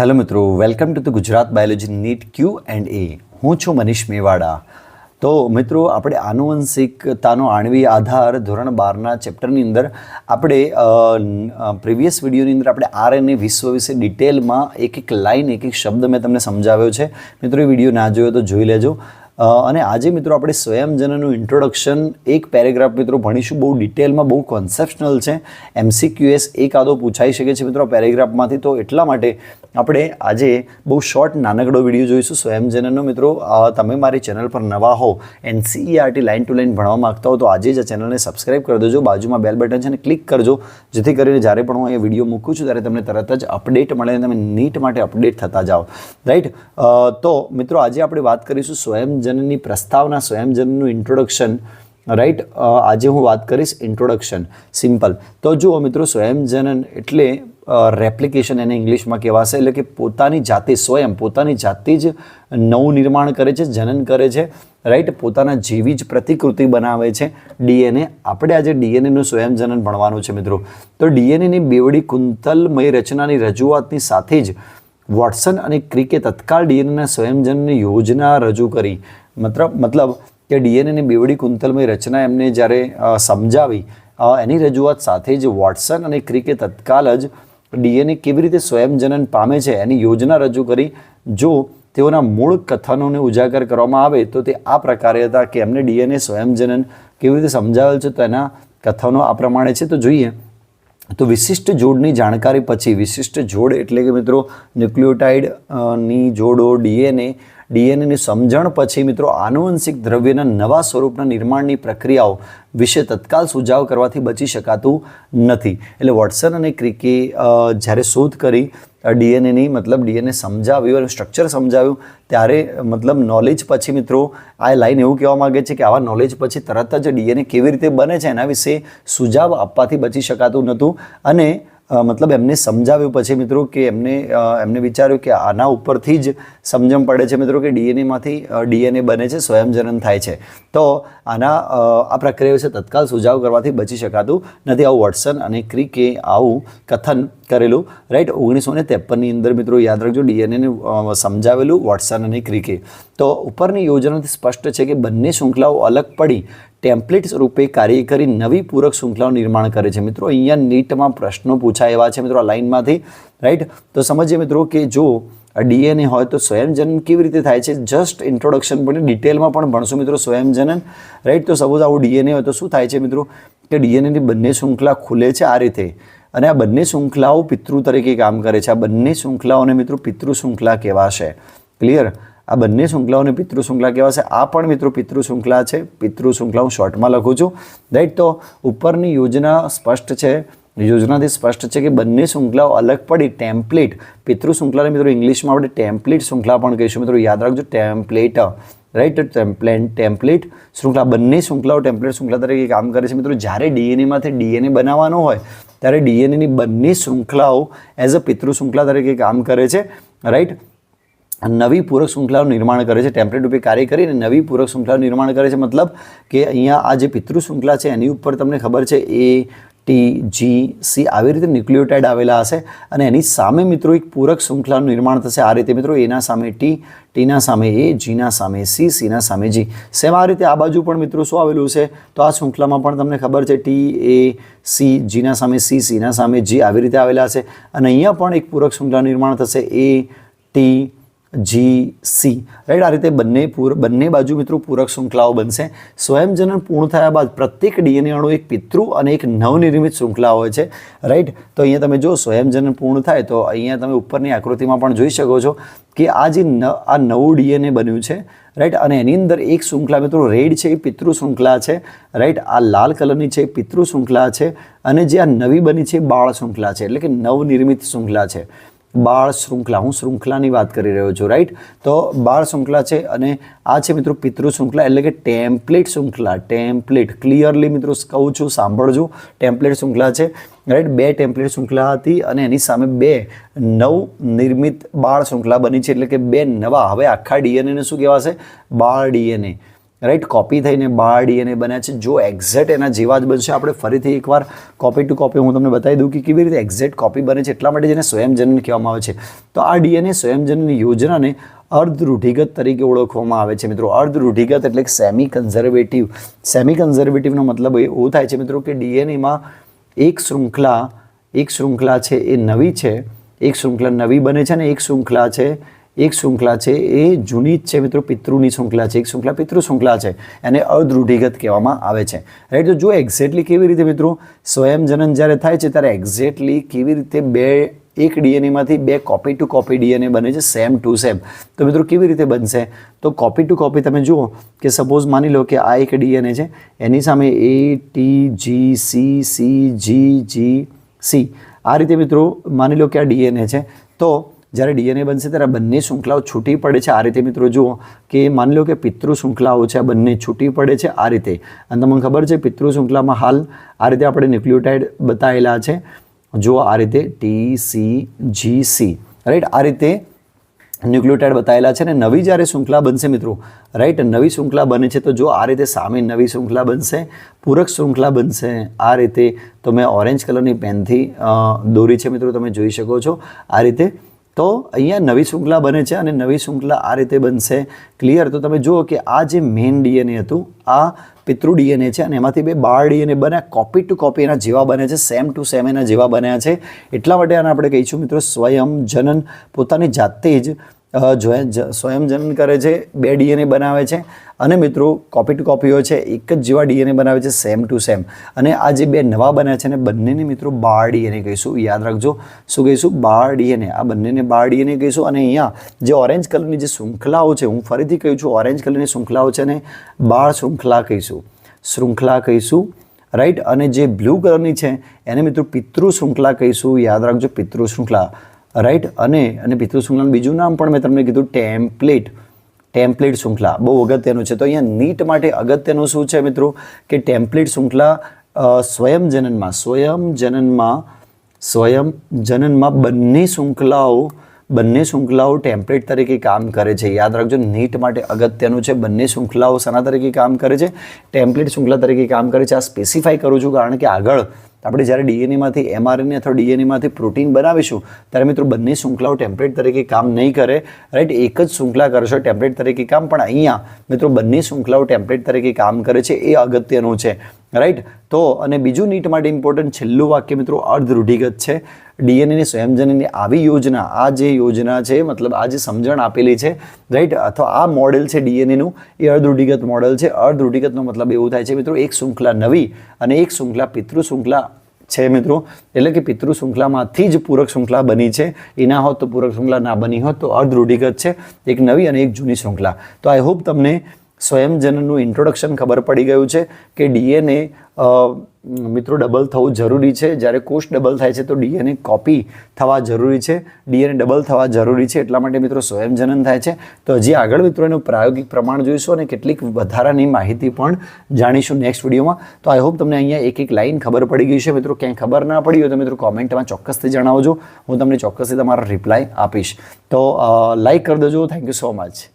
Hello મિત્રો, welcome to the Gujarat biology NEET Q and A. હું છું મનીષ મેવાડા. તો મિત્રો, આપણે આનુવંશિકતાનો આણવી આધાર ધોરણ બારના ચેપ્ટરની અંદર આપણે પ્રીવિયસ વિડીયોની અંદર આપણે આરએનએ વિશ્વ વિશે ડિટેલમાં એક એક લાઈન એક એક શબ્દ મેં તમને સમજાવ્યો છે. મિત્રો, એ વીડિયો ના જોયો તો જોઈ લેજો. અને આજે મિત્રો આપણે સ્વયંજનનું ઇન્ટ્રોડક્શન એક પેરેગ્રાફ મિત્રો ભણીશું. બહુ ડિટેલમાં બહુ કોન્સેપ્શનલ છે. એમસીક્યુએસ એક આદો પૂછાઈ શકે છે મિત્રો પેરેગ્રાફમાંથી તો એટલા માટે આપણે આજે બહુ શોર્ટ નાનકડો વીડિયો જોઈશું સ્વયંજનનો મિત્રો. તમે મારી ચેનલ પર નવા હો એનસીઈઆરટી લાઇન ટુ લાઇન ભણવા માગતા હો, તો આજે જ આ ચેનલને સબસ્ક્રાઇબ કરી દેજો. બાજુમાં બેલ બટન છે અને ક્લિક કરજો. જેથી કરીને જ્યારે પણ હું એ વીડિયો મૂકું છું, ત્યારે તમને તરત જ અપડેટ મળે અને તમે નીટ માટે અપડેટ થતા જાઓ. રાઈટ તો મિત્રો આજે આપણે વાત કરીશું સ્વયંજનની પ્રસ્તાવના, સ્વયંજનનું ઇન્ટ્રોડક્શન રાઈટ આજે હું વાત કરીશ ઇન્ટ્રોડક્શન સિમ્પલ તો જુઓ મિત્રો, સ્વયંજનન એટલે રેપ્લિકેશન એને ઇંગ્લિશમાં કહેવાશે. એટલે કે પોતાની જાતે સ્વયં, પોતાની જાતે જ નવું નિર્માણ કરે છે, જનન કરે છે રાઈટ પોતાના જેવી જ પ્રતિકૃતિ બનાવે છે. ડીએનએ, આપણે આજે ડીએનએનું સ્વયંજનન ભણવાનું છે મિત્રો. તો ડીએનએની બેવડી કુંતલમય રચનાની રજૂઆતની સાથે જ વોટસન અને ક્રિકે તત્કાળ ડીએનએના સ્વયંજનની યોજના રજૂ કરી. મતલબ મતલબ કે ડીએનએની બેવડી કુંતલમય રચના એમને જ્યારે સમજાવી એની રજૂઆત સાથે જ વોટસન અને ક્રિકે તત્કાલ જ ડીએનએ કેવી રીતે સ્વયંજનન પામે છે એની યોજના રજૂ કરી. જો તેઓના મૂળ કથનોને ઉજાગર કરવામાં આવે તો તે આ પ્રકારે હતા કે એમને ડીએનએ સ્વયંજનન કેવી રીતે સમજાવેલ છે તો એના કથનો આ પ્રમાણે છે. તો જોઈએ. તો વિશિષ્ટ જોડની જાણકારી પછી, વિશિષ્ટ જોડ એટલે કે મિત્રો ન્યુક્લિયોટાઇડની જોડો, ડીએનએ ડીએનએની સમજણ પછી મિત્રો આનુવંશિક દ્રવ્યના નવા સ્વરૂપના નિર્માણની પ્રક્રિયાઓ વિશે તત્કાલ સુઝાવ કરવાથી બચી શકાતું નથી. એટલે વોટસન અને ક્રિકે જ્યારે શોધ કરી ડીએનએની મતલબ ડીએનએ સમજાવ્યું અને સ્ટ્રક્ચર સમજાવ્યું, ત્યારે મતલબ નોલેજ પછી મિત્રો આ લાઈન એવું કહેવા માગે છે કે આવા નોલેજ પછી તરત જ ડીએનએ કેવી રીતે બને છે એના વિશે સુઝાવ આપવાથી બચી શકાતું નહોતું અને મતલબ એમને સમજાવ્યું પછી મિત્રો કે એમને એમને વિચાર્યું કે આના ઉપરથી જ સમજણ પડે છે મિત્રો કે ડીએનએમાંથી ડીએનએ બને છે, સ્વયંજનન થાય છે. તો આના આ પ્રક્રિયા વિશે તત્કાલ સુઝાવ કરવાથી બચી શકાતું નથી. આવું વોટસન અને ક્રિકે આવું કથન કરેલું, રાઈટ? ઓગણીસો ને ત્રેપનની અંદર મિત્રો યાદ રાખજો ડીએનએને સમજાવેલું વોટસન અને ક્રિકે. તો ઉપરની યોજનાથી સ્પષ્ટ છે કે બંને શૃંખલાઓ અલગ પડી ટેમ્પલેટ રૂપે કાર્ય કરી નવી પૂરક શૃંખલાઓ નિર્માણ કરે છે. મિત્રો, અહીંયા નીટમાં પ્રશ્નો પૂછાય એવા છે. મિત્રો, આ લાઇનમાંથી રાઈટ તો સમજીએ મિત્રો કે જો ડીએનએ હોય તો સ્વયંજનન કેવી રીતે થાય છે? જસ્ટ ઇન્ટ્રોડક્શન પણ ડિટેલમાં પણ ભણશું મિત્રો સ્વયંજનન રાઈટ તો સપોઝ આવું ડીએનએ હોય તો શું થાય છે મિત્રો? કે ડીએનએની બંને શૃંખલા ખુલે છે આ રીતે. અને આ બંને શૃંખલાઓ પિતૃ તરીકે કામ કરે છે. આ બંને શૃંખલાઓને મિત્રો પિતૃ શૃંખલા કહેવાશે. ક્લિયર આ બંને શૃંખલાઓને પિતૃ શૃંખલા કહેવાશે. આ પણ મિત્રો પિતૃ શૃંખલા છે. પિતૃ શૃંખલા હું શોર્ટમાં લખું છું. રાઈટ તો ઉપરની યોજના સ્પષ્ટ છે. યોજનાથી સ્પષ્ટ છે કે બંને શૃંખલાઓ અલગ પડી. ટેમ્પલેટ પિતૃ મિત્રો ઇંગ્લિશમાં આપણે ટેમ્પલેટ શૃંખલા પણ કહીશું. મિત્રો યાદ રાખજો ટેમ્પલેટ રાઈટ ટેમ્પલેટ ટેમ્પલેટ શૃંખલા બંને શૃંખલાઓ ટેમ્પલેટ શૃંખલા તરીકે કામ કરે છે. મિત્રો જ્યારે ડીએનએમાંથી ડીએનએ બનાવવાનો હોય, ત્યારે ડીએનએની બંને શૃંખલાઓ એઝ અ પિતૃ શૃંખલા તરીકે કામ કરે છે. રાઈટ નવી પૂરક શૃંખલાનું નિર્માણ કરે છે. ટેમ્પલેટ રૂપે કાર્ય કરીને નવી પૂરક શૃંખલાનું નિર્માણ કરે છે. મતલબ કે અહીંયા આ જે પિતૃ શૃંખલા છે, એની ઉપર તમને ખબર છે એ ટી જી સી આવી રીતે ન્યુક્લિયોટાઇડ આવેલા હશે અને એની સામે મિત્રો એક પૂરક શૃંખલાનું નિર્માણ થશે. આ રીતે મિત્રો એના સામે ટી ટીના સામે એ જીના સામે સી સીના સામે જી સેમ આ રીતે આ બાજુ પણ મિત્રો શું આવેલું છે? તો આ શૃંખલામાં પણ તમને ખબર છે ટી એ સી જીના સામે સી સીના સામે જી આવી રીતે આવેલા છે અને અહીંયા પણ એક પૂરક શૃંખલાનું નિર્માણ થશે. A T G C right આ રીતે બંને પૂર બંને બાજુ મિત્રો પૂરક શૃંખલાઓ બનશે. સ્વયંજનન પૂર્ણ થયા બાદ પ્રત્યેક ડીએનએ અણુ એક પિતૃ અને એક નવનિર્મિત શૃંખલા હોય છે. રાઈટ તો અહીંયા તમે જો સ્વયંજનન પૂર્ણ થાય તો અહીંયા તમે ઉપરની આકૃતિમાં પણ જોઈ શકો છો કે આ જે આ નવું ડીએનએ બન્યું છે. રાઈટ અને એની અંદર એક શૃંખલા મિત્રો રેડ છે, એ પિતૃ શૃંખલા છે. રાઈટ આ લાલ કલરની છે પિતૃ શૃંખલા છે. અને જે આ નવી બની છે બાળ શૃંખલા છે. એટલે કે નવનિર્મિત શૃંખલા છે. બાળ શૃંખલા. હું શૃંખલાની વાત કરી રહ્યો છું રાઈટ તો બાળ શૃંખલા છે અને આ છે મિત્રો પિતૃ શૃંખલા, એટલે કે ટેમ્પલેટ શૃંખલા. ટેમ્પલેટ ક્લિયરલી મિત્રો કહું છું, સાંભળજો. ટેમ્પલેટ શૃંખલા છે રાઈટ બે ટેમ્પલેટ શૃંખલા હતી અને એની સામે બે નવ નિર્મિત બાળ શૃંખલા બની છે. એટલે કે બે નવા. હવે આખા ડીએનએને શું કહેવાશે? બાળ ડીએનએ. રાઈટ કોપી થઈને બાર ડીએનએ બન્યા છે. જો એક્ઝેક્ટ એના જેવા જ બનશે, આપણે ફરીથી એકવાર કોપી ટુ કોપી હું તમને બતાવી દઉં કે કેવી રીતે એક્ઝેક્ટ કોપી બને છે. એટલા માટે જેને સ્વયંજનન કહેવામાં આવે છે. તો આ ડીએનએ સ્વયંજનન યોજનાને અર્ધ રૂઢિગત તરીકે ઓળખવામાં આવે છે મિત્રો. અર્ધ રૂઢિગત એટલે સેમી કન્ઝર્વેટિવ સેમી કન્ઝર્વેટિવનો મતલબ એવો થાય છે મિત્રો કે ડીએનએમાં એક શૃંખલા એક શૃંખલા છે એ નવી છે, એક શૃંખલા નવી બને છે અને એક શૃંખલા છે એક શૃંખલા છે, એ જૂની જ છે મિત્રો, પિતૃની શૃંખલા છે, એક શૃંખલા પિતૃ શૃંખલા છે, એને અર્ધરૂઢિગત કહેવામાં આવે છે. રાઈટ તો જો એક્ઝેક્ટલી કેવી રીતે મિત્રો સ્વયંજનન જ્યારે થાય છે, ત્યારે એક્ઝેક્ટલી કેવી રીતે બે, એક ડીએનએમાંથી બે કોપી ટુ કોપી ડીએનએ બને છે સેમ ટુ સેમ તો મિત્રો કેવી રીતે બનશે? તો કોપી ટુ કોપી તમે જુઓ કે સપોઝ માની લો કે આ એક ડીએનએ છે, એની સામે A T G C C G G C આ રીતે મિત્રો માની લો કે આ ડીએનએ છે. તો જ્યારે ડીએનએ બનશે ત્યારે આ બંને શૃંખલાઓ છૂટી પડે છે. આ રીતે મિત્રો જુઓ કે માની લો કે પિતૃ શૃંખલાઓ છે, આ બંને છૂટી પડે છે આ રીતે. અને તમને ખબર છે પિતૃ શૃંખલામાં હાલ આ રીતે આપણે ન્યુક્લિયોટાઇડ બતાવેલા છે. જુઓ આ રીતે T C G C right આ રીતે ન્યુક્લિયોટાઇડ બતાવેલા છે ને નવી જ્યારે શૃંખલા બનશે મિત્રો રાઈટ નવી શૃંખલા બને છે તો જો આ રીતે સામે નવી શૃંખલા બનશે, પૂરક શૃંખલા બનશે. આ રીતે તો મેં ઓરેન્જ કલરની પેનથી દોરી છે મિત્રો, તમે જોઈ શકો છો. આ રીતે તો અહીંયા નવી શૃંખલા બને છે અને નવી શૃંખલા આ રીતે બનશે. ક્લિયર તો તમે જુઓ કે આ જે મેઇન ડીએનએ હતું, આ પિતૃ ડીએનએ છે અને એમાંથી બે બાર ડીએનએ બન્યા. કોપી ટુ કોપી એના જેવા બને છે સેમ ટુ સેમ એના જેવા બન્યા છે. એટલા માટે આને આપણે કહીશું મિત્રો, સ્વયં જનન પોતાની જાતે જ- સ્વયં જનન કરે છે, બે ડીએનએ બનાવે છે. અને મિત્રો કોપી ટુ કોપીઓ છે, એક જ જેવા ડીએનએ બનાવે છે સેમ ટુ સેમ અને આ જે બે નવા બન્યા છે ને, બંનેને મિત્રો બાર ડીએનએ કહીશું. યાદ રાખજો. શું કહીશું? બાર ડીએનએ આ બંનેને બાર ડીએનએ કહીશું. અને અહીંયા જે ઓરેન્જ કલરની જે શૃંખલાઓ છે, હું ફરીથી કહું છું ઓરેન્જ કલરની શૃંખલાઓ છે ને બાર શૃંખલા કહીશું. શૃંખલા કહીશું રાઈટ અને જે બ્લુ કલરની છે, એને મિત્રો પિતૃ શૃંખલા કહીશું. યાદ રાખજો, પિતૃ શૃંખલા. રાઈટ અને અને પિતૃ શૃંખલાનું બીજું નામ પણ મેં તમને કીધું ટેમ્પલેટ ટેમ્પલેટ શૃંખલા. બહુ અગત્યનું છે. તો અહીંયા નીટ માટે અગત્યનું શું છે મિત્રો? કે ટેમ્પલેટ શૃંખલા સ્વયં જનનમાં સ્વયં જનનમાં સ્વયં જનનમાં બંને શૃંખલાઓ બંને શૃંખલાઓ ટેમ્પલેટ તરીકે કામ કરે છે. યાદ રાખજો, નીટ માટે અગત્યનું છે, બંને શૃંખલાઓ શાના તરીકે કામ કરે છે. ટેમ્પલેટ શૃંખલા તરીકે કામ કરે છે. આ સ્પેસિફાઈ કરું છું કારણ કે આગળ આપણે જ્યારે ડીએનએમાંથી એમઆરએનએ અથવા ડીએનએમાંથી પ્રોટીન બનાવીશું, ત્યારે મિત્રો બંને શૃંખલાઓ ટેમ્પલેટ તરીકે કામ નહીં કરે. રાઈટ એક જ શૃંખલા કરશે ટેમ્પલેટ તરીકે કામ, પણ અહીંયા મિત્રો બંને શૃંખલાઓ ટેમ્પલેટ તરીકે કામ કરે છે. એ અગત્યનું છે. રાઈટ તો અને બીજું નીટ માટે ઇમ્પોર્ટન્ટ છેલ્લું વાક્ય મિત્રો અર્ધ રૂઢિગત છે. ડીએનએની સ્વયંજનની આવી યોજના, આ જે યોજના છે, મતલબ આ જે સમજણ આપેલી છે રાઈટ અથવા આ મોડેલ છે ડીએનએનું, એ અર્ધરૂઢિગત મોડેલ છે. અર્ધરૂઢિગતનો મતલબ એવું થાય છે, મિત્રો, એક શૃંખલા નવી અને એક શૃંખલા પિતૃ શૃંખલા છે, મિત્રો. એટલે કે પિતૃ શૃંખલામાંથી જ પૂરક શૃંખલા બની છે. એ ના હોત તો પૂરક શૃંખલા ના બની હોત તો અર્ધ છે. એક નવી અને એક જૂની શૃંખલા. તો આઈ હોપ તમને સ્વયંજનનનું ઇન્ટ્રોડક્શન ખબર પડી ગયું છે કે ડીએનએ મિત્રો ડબલ થવું જરૂરી છે. જ્યારે કોષ ડબલ થાય છે, તો ડીએનએ કોપી થવા જરૂરી છે. ડીએનએ ડબલ થવા જરૂરી છે, એટલા માટે મિત્રો સ્વયંજનન થાય છે. તો હજી આગળ મિત્રો એનું પ્રાયોગિક પ્રમાણ જોઈશું અને કેટલીક વધારાની માહિતી પણ જાણીશું નેક્સ્ટ વિડીયોમાં તો આઈ હોપ તમને અહીંયા એક એક લાઈન ખબર પડી ગઈ છે. મિત્રો, ક્યાંય ખબર ના પડી હોય તો મિત્રો કોમેન્ટમાં ચોક્કસથી જણાવજો. હું તમને ચોક્કસથી તમારો રિપ્લાય આપીશ. તો લાઈક કરી દેજો. Thank you so much